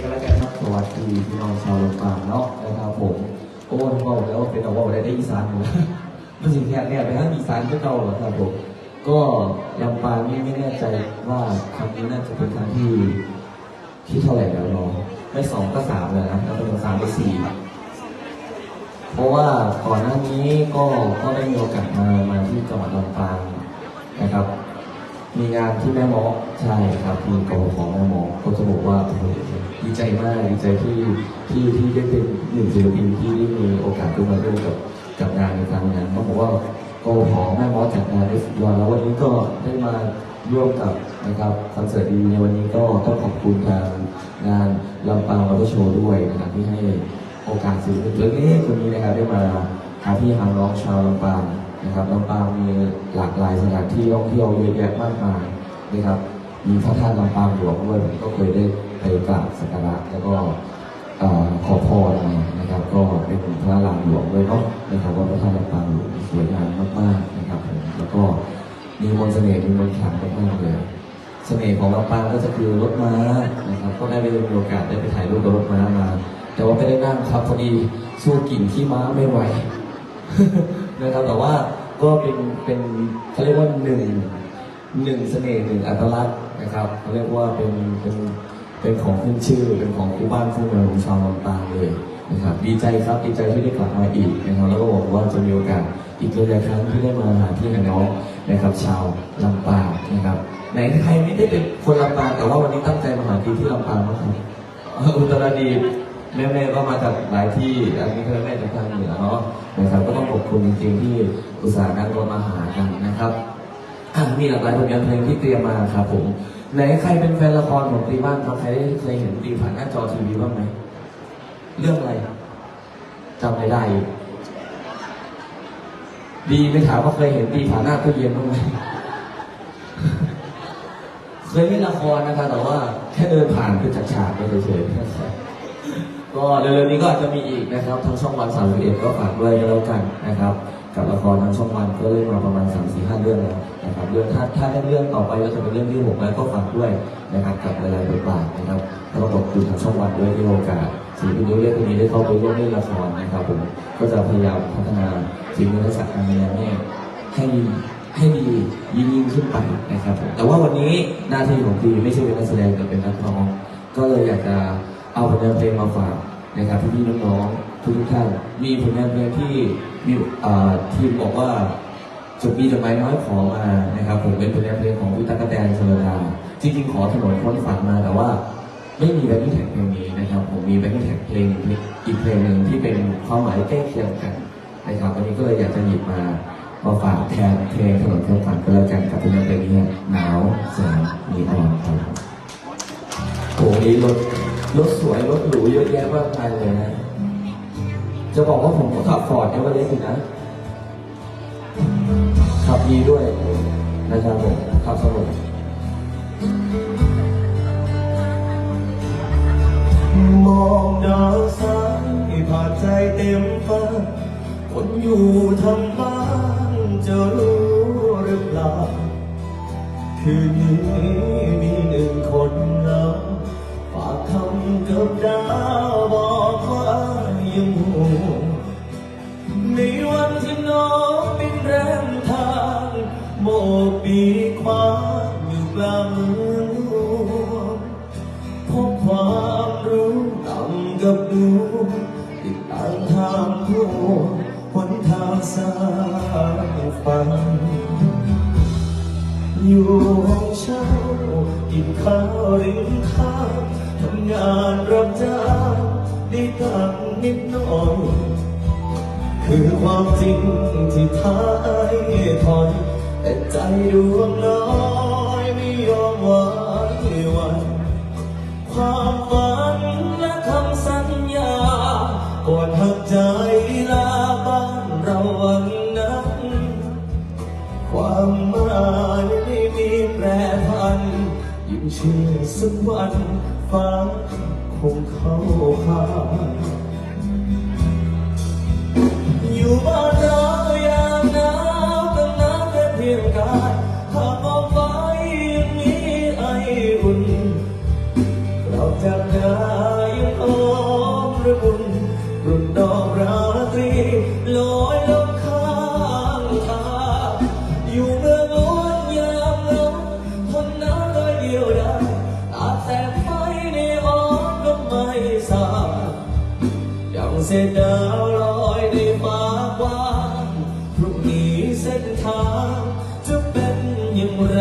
ก็แล้วกันครับสวัสดีพี่น้องชาวลำปางเนาะนะครับผมโอ้ยบอกแล้วว่าเป็นเอาว่าได้ได้อีสานอยู่แล้วมันสิแค่เนี่ยไปทางอีสานก็เก่าเหรอครับผมก็ลำปางนี่ไม่แน่ใจว่าครั้งนี้น่าจะเป็นครั้งที่ที่เท่าไหร่แล้วเนาะไม่สองก็สามเลยนะแล้วเป็นสามก็สี่เพราะว่าก่อนหน้านี้ก็ก็ได้มีโอกาสมามาที่จังหวัดลำปางนะครับ มีงานที่แม่หมอใช่ครับที่กองของแม่หมอก็จะบอกว่าโอ้โหดีใจมากดีใจที่ที่ที่ได้เป็นหนึ่งศิลปินที่ได้มีโอกาสได้มาร่วมกับกับงานในครั้งนั้นต้องบอกว่ากองของแม่หมอจัดงานได้สุดยอดแล้ววันนี้ก็ได้มาร่วมกับนะครับคอนเสิร์ตดีในวันนี้ก็ต้องขอบคุณทางงานลำปางมอเตอร์โชว์ด้วยนะครับที่ให้โอกาสสื่อเล็กๆคนนี้นะครับได้มาหาที่หาน้องชาวลำปาง นะครับลำปางมีหลากหลายสถานที่ท่องเที่ยวเยอะแยะมากมายนะครับ มีพระธาตุลำปางหลวงด้วยผมก็เคยได้ไปกราบสักการะแล้วก็ขอพรมานะครับ ก็เป็นพระรามหลวงด้วยเนาะนะครับว่าพระธาตุลำปางหลวงสวยงามมากๆนะครับผมแล้วก็มีมนต์เสน่ห์มีมนต์ขลังมากๆเลยเสน่ห์ของลำปางก็จะคือรถม้านะครับก็ได้ไปมีโอกาสได้ไปถ่ายรูปกับรถม้ามา แต่ว่าไม่ได้นั่งครับพอดีสู้กลิ่นขี้ม้าไม่ไหว นะครับแต่ว่าก็เป็นเป็นเขาเรียกว่าหนึ่งหนึ่งเสน่ห์หนึ่งอัตลักษณ์นะครับเขาเรียกว่าเป็นเป็นเป็นของขึ้นชื่อเป็นของคู่บ้านคู่เมืองของชาวลำปางเลยนะครับดีใจครับดีใจที่ได้กลับมาอีกนะครับแล้วก็บอกว่าจะมีโอกาสอีกหลายครั้งที่ได้มาหาที่หน้องนะครับชาวลำปางนะครับไหนใครไม่ได้เป็นคนลำปางแต่ว่าวันนี้ตั้งใจมาหาที่ที่ลำปางนะครับอุตรดิตถ์ แม่ๆก็มาจากหลายที่อันนี้คือแม่จากทางเหนือเนาะนะครับก็ต้องขอบคุณจริงๆที่อุตส่าห์นัดรถมาหากันนะครับมีหลากหลายผลงานเพลงที่เตรียมมาครับผมไหนใครเป็นแฟนละครของตีบ้างครับใครได้เคยเห็นตีผ่านหน้าจอทีวีบ้างไหมเรื่องอะไรจำไม่ได้ ดีไม่ถามว่าเคยเห็นตีผ่านหน้าตู้เย็นบ้างไหมเคยเล่นละครนะครับแต่ว่าแค่เดินผ่านคือจากฉากไปเฉยๆ ก็เร็วๆนี้ก็อาจจะมีอีกนะครับทางช่องวันสามสิบเอ็ดก็ฝากด้วยก็แล้วกันนะครับ กับละครทางช่องวันก็เล่นมาประมาณ3 4 5เรื่องแล้วนะครับเรื่องถ้าถ้าได้เรื่องต่อไปก็จะเป็นเรื่องที่หกแล้วก็ฝากด้วยนะครับกับหลายๆบทบาทนะครับแล้วก็ขอบคุณทางช่องวันด้วยที่โอกาสศิลปินตัวเล็กคนนี้ได้เข้าไปร่วมเล่นละครนะครับผมก็จะพยายามพัฒนาฝีมือทักษะการแสดงเนี่ยให้ให้ดียิ่งยิ่งขึ้นไปนะครับผมแต่ว่าวันนี้หน้าที่ของทีไม่ใช่เป็นนักแสดงแต่เป็นนักร้องก็เลยอยากจะ เอาผลงานเพลงมาฝากนะครับพี่ๆน้องๆทุกท่าน มีผลงานเพลงที่มีเอ่อทีมบอกว่าจดมีจดหมายน้อยขอมานะครับ ผมเป็นผลงานเพลงของพี่ตั๊กแตนชลดาจริงๆขอถนนคนฝันมาแต่ว่า ไม่มีแบ็คกิ้งแท็กเพลงนี้นะครับ ผมมีแบ็คกิ้งแท็กเพลงอีกเพลงหนึ่งที่เป็นความหมายใกล้เคียงกันนะครับวันนี้ก็เลยอยากจะหยิบมามาฝากแทนเพลงถนนคนฝันก็แล้วกันกับผลงานเพลงนี้หนาวแสนมีอารครับโอ้นี้รถ รถสวยรถหรูเยอะแยะมากมายเลยนะ จะบอกว่าผมก็ขับฟอร์ดเอเวอเรสต์อยู่นะ ขับดีด้วยนะครับผมขับสนุกมองดาวสายผ่านใจเต็มฟ้าคนอยู่ทำบ้านจะรู้หรือเปล่าคืนนี้มี กับดาวบอกว่ายังห่วงในวันที่น้องบินแรมทางโบกปีกขวาอยู่กลางเมืองหลวงพบความรู้ต่ำกับดูติดตามทางทั่วหนทางสายฝันอยู่ห้องเช่ากินข้าวริมทาง งานรับจ้างได้ตังนิดหน่อย คือความจริงที่ท้ายถอย แต่ใจดวงน้อยไม่ยอมไหวหวันความฝันและคำสัญญา ก่อนหักใจลาบ้านเราวันนั้นความหมายไม่มีแปรพันยิ่งเชื่อสักวัน ฟ้าคงเข้าข้าอยู่บ้านเราอย่างหนาวกันหนาวแค่เพียงกายหากมองฟ้ายังมีไออุ่นเราจะ เสดาวลอยในฟ้าว่างพรุ่งนี้เส้นทางจะเป็นอย่างไร